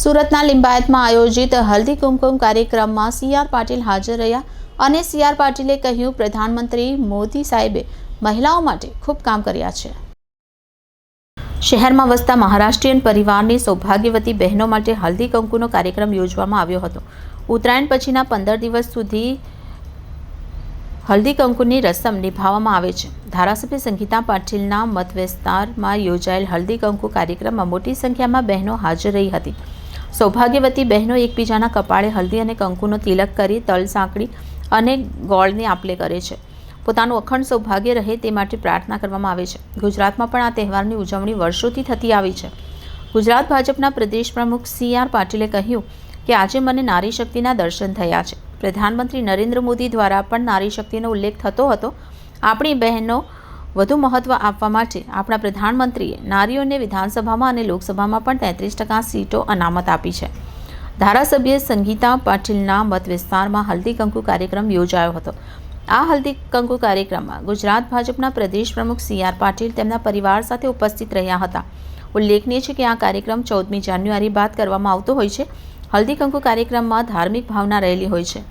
સુરતના લિંબાયતમાં આયોજિત હલ્દી કુમકુમ કાર્યક્રમમાં સી આર પાટીલ હાજર રહ્યા અને સી આર પાટીલે કહ્યું, પ્રધાનમંત્રી મોદી સાહેબે મહિલાઓ માટે ખૂબ કામ કર્યા છે. શહેરમાં વસતા મહારાષ્ટ્રીયન પરિવારની સૌભાગ્યવતી બહેનો માટે હલ્દી કંકુનો કાર્યક્રમ યોજવામાં આવ્યો હતો. ઉત્તરાયણ પછીના પંદર દિવસ સુધી હલ્દી કંકુની રસમ નિભાવવામાં આવે છે. ધારાસભ્ય સંગીતા પાટીલના મત વિસ્તારમાં યોજાયેલ હલ્દી કંકુ કાર્યક્રમમાં મોટી સંખ્યામાં બહેનો હાજર રહી હતી. સૌભાગ્યવતી બહેનો એકબીજાના કપાળે હલ્દી અને કંકુનો તિલક કરી, તલ સાંકળી અને ગોળની આપલે કરે છે. પોતાનું અખંડ સૌભાગ્ય રહે તે માટે પ્રાર્થના કરવામાં આવે છે. ગુજરાતમાં પણ આ તહેવારની ઉજવણી વર્ષોથી થતી આવી છે. ગુજરાત ભાજપના પ્રદેશ પ્રમુખ સી આર પાટીલે કહ્યું કે, આજે મને નારી શક્તિના દર્શન થયા છે. પ્રધાનમંત્રી નરેન્દ્ર મોદી દ્વારા પણ નારી શક્તિનો ઉલ્લેખ થતો હતો. આપણી બહેનો વધુ મહત્ત્વ આપવા માટે આપણા પ્રધાનમંત્રીએ નારીઓને વિધાનસભામાં અને લોકસભામાં પણ તેત્રીસ ટકા સીટો અનામત આપી છે. ધારાસભ્ય સંગીતા પાટીલના મત વિસ્તારમાં હલ્દી કંકુ કાર્યક્રમ યોજાયો હતો. આ હલ્દી કંકુ કાર્યક્રમમાં ગુજરાત ભાજપના પ્રદેશ પ્રમુખ સી આર પાટીલ તેમના પરિવાર સાથે ઉપસ્થિત રહ્યા હતા. ઉલ્લેખનીય છે કે આ કાર્યક્રમ ચૌદમી જાન્યુઆરી બાદ કરવામાં આવતો હોય છે. હલ્દી કંકુ કાર્યક્રમમાં ધાર્મિક ભાવના રહેલી હોય છે.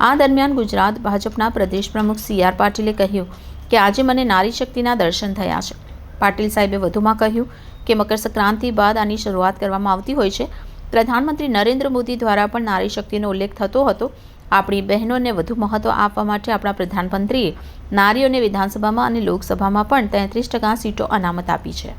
આ દરમિયાન ગુજરાત ભાજપના પ્રદેશ પ્રમુખ સી આર પાટીલે કહ્યું કે આજે મને નારી શક્તિના દર્શન થયા છે. પાટીલ સાહેબે વધુમાં કહ્યું કે મકર સંક્રાંતિ બાદ આની શરૂઆત કરવામાં આવતી હોય છે. પ્રધાનમંત્રી નરેન્દ્ર મોદી દ્વારા પણ નારી શક્તિનો ઉલ્લેખ થતો હતો. આપણી બહેનોને વધુ મહત્ત્વ આપવા માટે આપણા પ્રધાનમંત્રીએ નારીઓને વિધાનસભામાં અને લોકસભામાં પણ તેત્રીસ ટકા સીટો અનામત આપી છે.